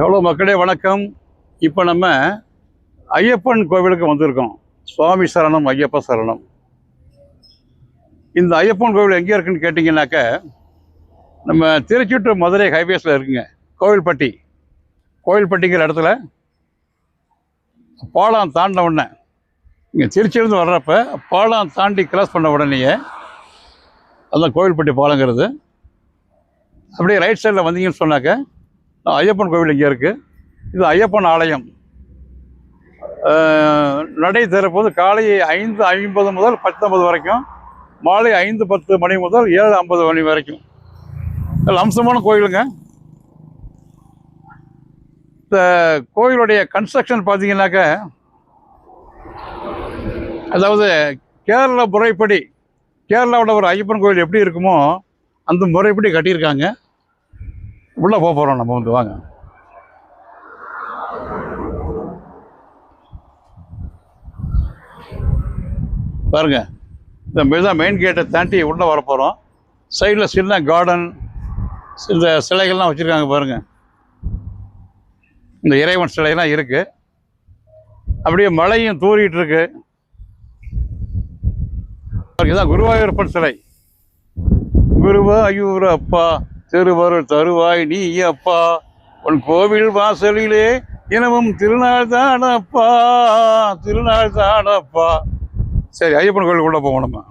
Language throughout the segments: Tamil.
எவ்வளோ மக்களே வணக்கம். இப்போ நம்ம ஐயப்பன் கோவிலுக்கு வந்திருக்கோம். சுவாமி சரணம் ஐயப்ப சரணம். இந்த ஐயப்பன் கோவில் எங்கே இருக்குன்னு கேட்டிங்கனாக்க நம்ம திருச்சி டு மதுரை ஹைவேஸில் இருக்குங்க. கோவில்பட்டி. கோவில்பட்டிங்கிற இடத்துல பாலம் தாண்டின உடனே இங்கே திருச்சியிலேருந்து வர்றப்ப பாலம் தாண்டி கிராஸ் பண்ண உடனேயே அதான் கோவில்பட்டி பாலங்கிறது அப்படியே ரைட் சைடில் வந்தீங்கன்னு சொன்னாக்க ஐயப்பன் கோவில் இங்கே இருக்குது இது ஐயப்பன் ஆலயம். நடை திறப்பது காலை ஐந்து ஐம்பது முதல் பத்தொம்பது வரைக்கும் மாலை ஐந்து பத்து மணி முதல் ஏழு ஐம்பது மணி வரைக்கும். அம்சமான கோயிலுங்க. இந்த கோயிலுடைய கன்ஸ்ட்ரக்ஷன் பார்த்தீங்கன்னாக்க அதாவது கேரள முறைப்படி கேரளாவோட ஒரு ஐயப்பன் கோயில் எப்படி இருக்குமோ அந்த முறைப்படி கட்டியிருக்காங்க. உள்ளே போக போகிறோம் நம்ம வந்து வாங்க. பாருங்க இந்த இதுதான் மெயின் கேட்டை தாண்டி உள்ளே வர போகிறோம் சைடில் சின்ன கார்டன் இந்த சிலைகள்லாம் வச்சுருக்காங்க பாருங்கள் இந்த இறைவன் சிலையெல்லாம் இருக்குது அப்படியே மழையும் தூரிகிட்டு இருக்கு. இதுதான் குருவாயூரப்பன் சிலை. குருவாயூர் அப்பா திருவருள் தருவாய் நீ அப்பா. உன் கோவில் வாசலிலே தினமும் திருநாள் தானப்பா. திருநாள் தானப்பா. சரி ஐயப்பன் கோயிலுக்கு உள்ள போகணுமா?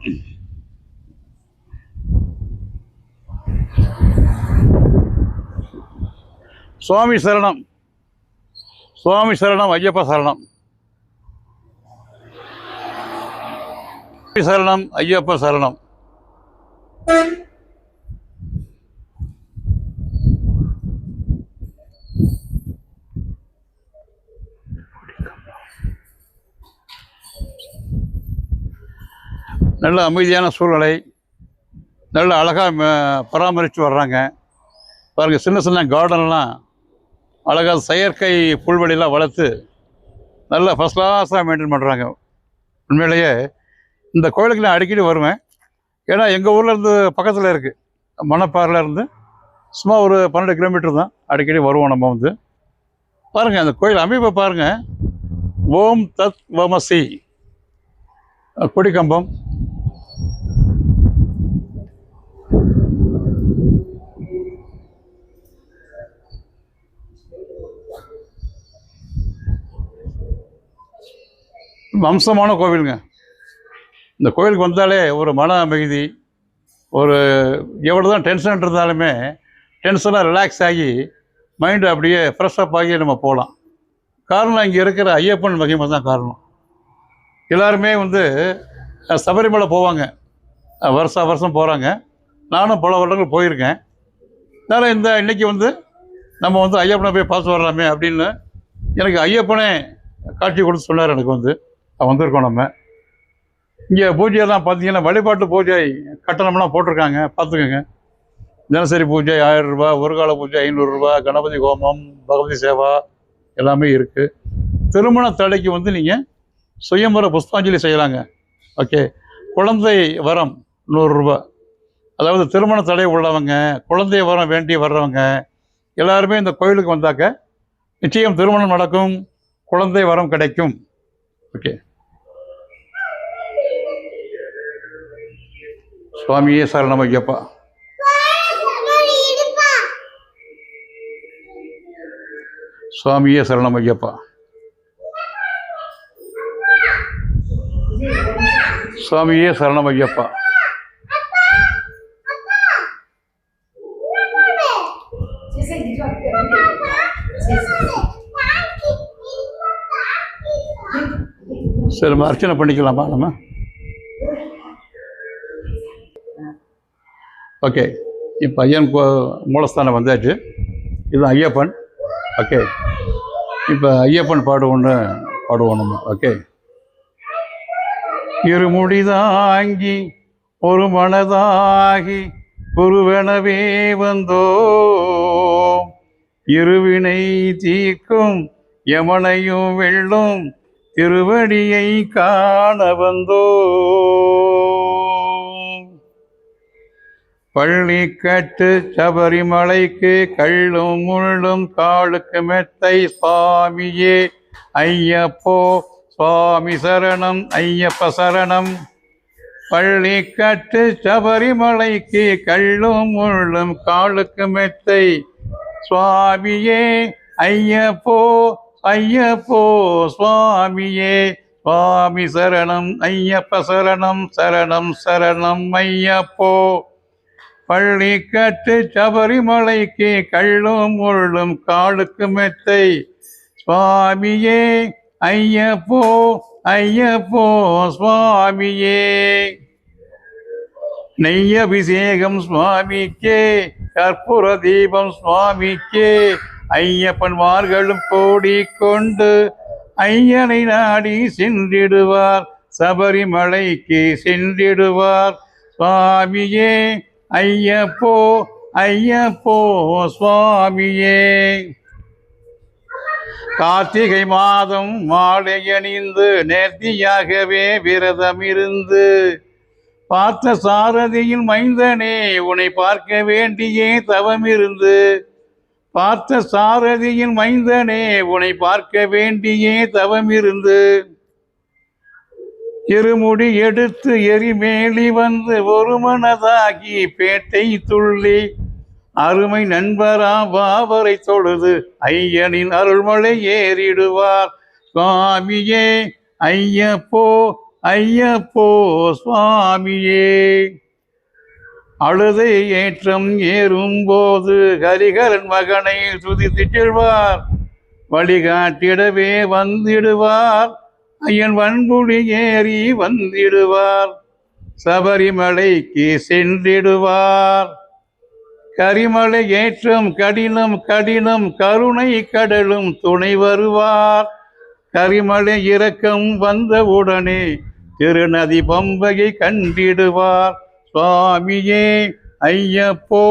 சுவாமி சரணம். சுவாமி சரணம் ஐயப்ப சரணம். சரணம் ஐயப்ப சரணம். நல்ல அமைதியான சூழ்நிலை நல்ல அழகாக பராமரித்து வர்றாங்க. பாருங்கள் சின்ன சின்ன கார்டன்லாம் அழகாக செயற்கை புல்வெளிலாம் வளர்த்து நல்ல ஃபஸ்ட் கிளாஸாக மெயின்டைன் பண்ணுறாங்க உண்மையிலேயே இந்த கோயிலுக்கு நான் அடிக்கடி வருவேன். ஏன்னா எங்கள் ஊரில் இருந்து பக்கத்தில் இருக்குது மணப்பாறையில் இருந்து சும்மா ஒரு பன்னெண்டு கிலோமீட்டர் தான் அடிக்கடி வருவோம் நம்ம வந்து. பாருங்கள் அந்த கோயில் அமைப்பை பாருங்கள் ஓம் தத் வமசி கொடிக்கம்பம். வம்சமான கோவிலுங்க. இந்த கோவிலுக்கு வந்தாலே ஒரு மன அமைதி ஒரு எவ்வளோ தான் டென்ஷன் இருந்தாலுமே டென்ஷனாக ரிலாக்ஸ் ஆகி மைண்டு அப்படியே ஃப்ரெஷ்அப் ஆகி நம்ம போகலாம். காரணம் இங்கே இருக்கிற ஐயப்பன் மகிமை தான் காரணம். எல்லாருமே வந்து சபரிமலை போவாங்க. வருஷம் வருஷா வருஷம் போகிறாங்க நானும் பல வருடங்கள் போயிருக்கேன். அதனால் இந்த இன்றைக்கி வந்து நம்ம வந்து ஐயப்பனை போய் பார்த்து வரலாமே அப்படின்னு எனக்கு ஐயப்பனே காட்சி கொடுத்து சொன்னார் எனக்கு வந்து. வந்திருக்கோம் நம்ம. இங்கே பூஜையெல்லாம் பார்த்தீங்கன்னா வழிபாட்டு பூஜை கட்டணம்லாம் போட்டிருக்காங்க. பார்த்துக்கோங்க தினசரி பூஜை ஆயிரம் ரூபா ஒரு கால பூஜை ஐநூறுரூவா கணபதி ஹோமம் பகவதி சேவா எல்லாமே இருக்குது திருமண தடைக்கு வந்து நீங்கள் சுயம்பர புஷ்பாஞ்சலி செய்யலாங்க. ஓகே. குழந்தை வரம் நூறுரூபா அதாவது திருமண தடை உள்ளவங்க குழந்தை வரம் வேண்டி வர்றவங்க எல்லாருமே இந்த கோயிலுக்கு வந்தாக்க நிச்சயம் திருமணம் நடக்கும் குழந்தை வரம் கிடைக்கும். ஓகே. சுவாமியே சரணம் ஐயப்பா. சுவாமியே சரணம் ஐயப்பா. சுவாமியே சரணம் ஐயப்பா. சரி நம்ம அர்ச்சனை பண்ணிக்கலாமா நம்ம? ஓகே இப்போ ஐயன் கோ மூலஸ்தானம் வந்தாச்சு. இது ஐயப்பன். ஓகே இப்போ ஐயப்பன் பாடு ஒன்று பாடுவோம் நம்ம. ஓகே இருமுடிதாங்கி ஒரு மனதாகி குருவெனவே வந்தோ இருவினை தீர்க்கும் எமனையும் வெள்ளும் திருவடியை காண வந்தோ பள்ளி கட்டு சபரிமலைக்கு கள்ளும் முள்ளும் காலுக்கு மெத்தை. சுவாமியே ஐயப்போ சுவாமி சரணம் ஐயப்ப சரணம். பள்ளி கட்டு சபரிமலைக்கு கள்ளும் முள்ளும் காலுக்கு மெத்தை. சுவாமியே ஐயப்போ ஐயப்போ சுவாமியே சுவாமி சரணம் ஐயப்ப சரணம் சரணம் சரணம் ஐயப்போ. பள்ளி கட்டு சபரிமலைக்கு கள்ளும் முள்ளும் காலுக்கு மெத்தை. சுவாமியே ஐயப்போ ஐயப்போ சுவாமியே. நெய் அபிஷேகம் சுவாமிக்கே கற்பூர தீபம் சுவாமிக்கே. ஐயப்பன்மார்களும் கோடி கொண்டு ஐயனை நாடி சென்றிடுவார். சபரிமலைக்கு சென்றிடுவார். சுவாமியே ஐயப்போ ஐயப்போ சுவாமியே. கார்த்திகை மாதம் மாலை அணிந்து நேர்த்தியாகவே விரதம் இருந்து பார்த்த சாரதியின் மைந்தனே உன்னை பார்க்க வேண்டியே தவம் இருந்து பார்த்த சாரதியின் மைந்தனே உன்னை பார்க்க வேண்டியே தவம் இருந்து இருமுடி எடுத்து எரிமேலி வந்து ஒரு மனதாகி பேட்டை துள்ளி. அருமை நண்பரா பாவரை தொழுது. ஐயனின் அருள்மலை ஏறிடுவார். சுவாமியே ஐயப்போ ஐயப்போ சுவாமியே. அழுதை ஏற்றம் ஏறும்போது ஹரிகரன் மகனை துதித்து செல்வார். வழிகாட்டிடவே வந்திடுவார். ஐயன் வன்புடி ஏறி வந்திடுவார். சபரிமலைக்கு சென்றிடுவார். கரிமலை ஏற்றம் கடினம் கடினம் கருணை கடலும் துணை வருவார். கரிமலை இறக்கம் வந்தவுடனே திருநதி பம்பையை கண்டிடுவார். சுவாமியே ஐயப்போ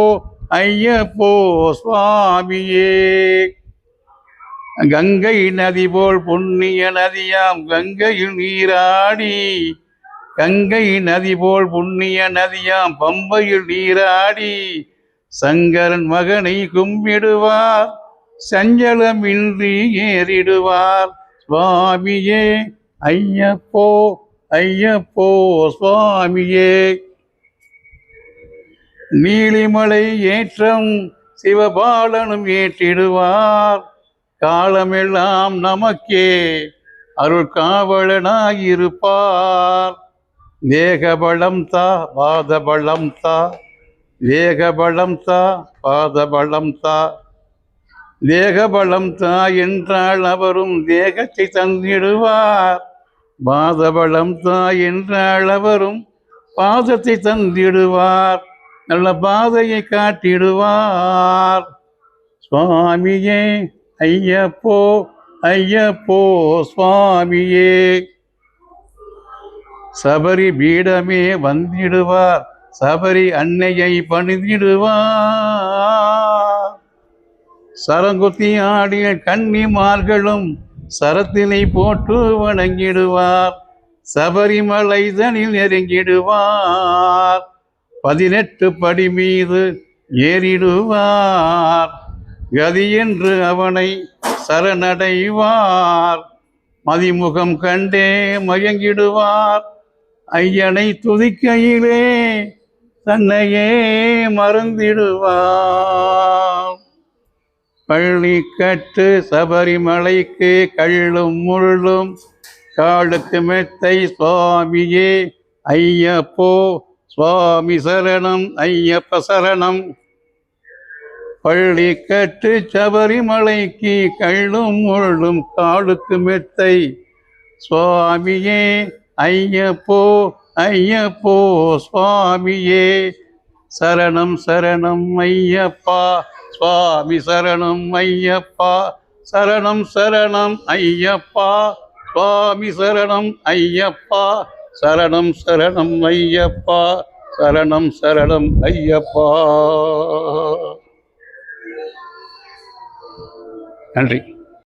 ஐயப்போ சுவாமியே. கங்கை நதி போல் புண்ணிய நதியாம் கங்கையில் நீராடி. கங்கை நதி போல் புண்ணிய நதியாம் பம்பையில் நீராடி. சங்கரன் மகனை கும்பிடுவார் சஞ்சலமின்றி ஏறிடுவார். சுவாமியே ஐயப்போ ஐயப்போ சுவாமியே. நீலிமலை ஏற்றம் சிவபாலனும் ஏற்றிடுவார். காலமெல்லாம் நமக்கே அருள் காவலனாயிருப்பார் வேகபலம் தா பாதபலம் தா வேகபலம் தா பாதபலம் தா தேகபலம் தா என்றால் அவரும் தேகத்தை தந்திடுவார். பாதபலம் தா என்றால் அவரும் பாதத்தை தந்திடுவார். நல்ல பாதையை காட்டிடுவார். சுவாமியே ஐயப்போ ஐயப்போ சுவாமியே. சபரி பீடமே வந்திடுவார் சபரி அன்னையை பணிந்திடுவார். சரங்குத்தி ஆடிய கன்னிமார்களும் சரத்தினை போட்டு வணங்கிடுவார் சபரிமலை தனில் நெருங்கிடுவார். பதினெட்டு படி மீது ஏறிடுவார். கதி அவனை சரணடைவார். மதிமுகம் கண்டே மயங்கிடுவார். ஐயனை துதிக்கையிலே தன்னையே மறந்திடுவார். பள்ளி கட்டு சபரிமலைக்கு கள்ளும் முள்ளும் காலுக்கு மெத்தை சுவாமியே. ஐயப்போ சுவாமி சரணம் ஐயப்ப சரணம். பள்ளி கற்று சபரிமலைக்கு கள்ளும் முள்ளும் காலுக்கு மெத்தை. சுவாமியே ஐயப்போ ஐயப்போ சுவாமியே. சரணம் சரணம் ஐயப்பா. சுவாமி சரணம் ஐயப்பா. சரணம் சரணம் ஐயப்பா. சுவாமி சரணம் ஐயப்பா. சரணம் சரணம் ஐயப்பா. சரணம் சரணம் ஐயப்பா. நன்றி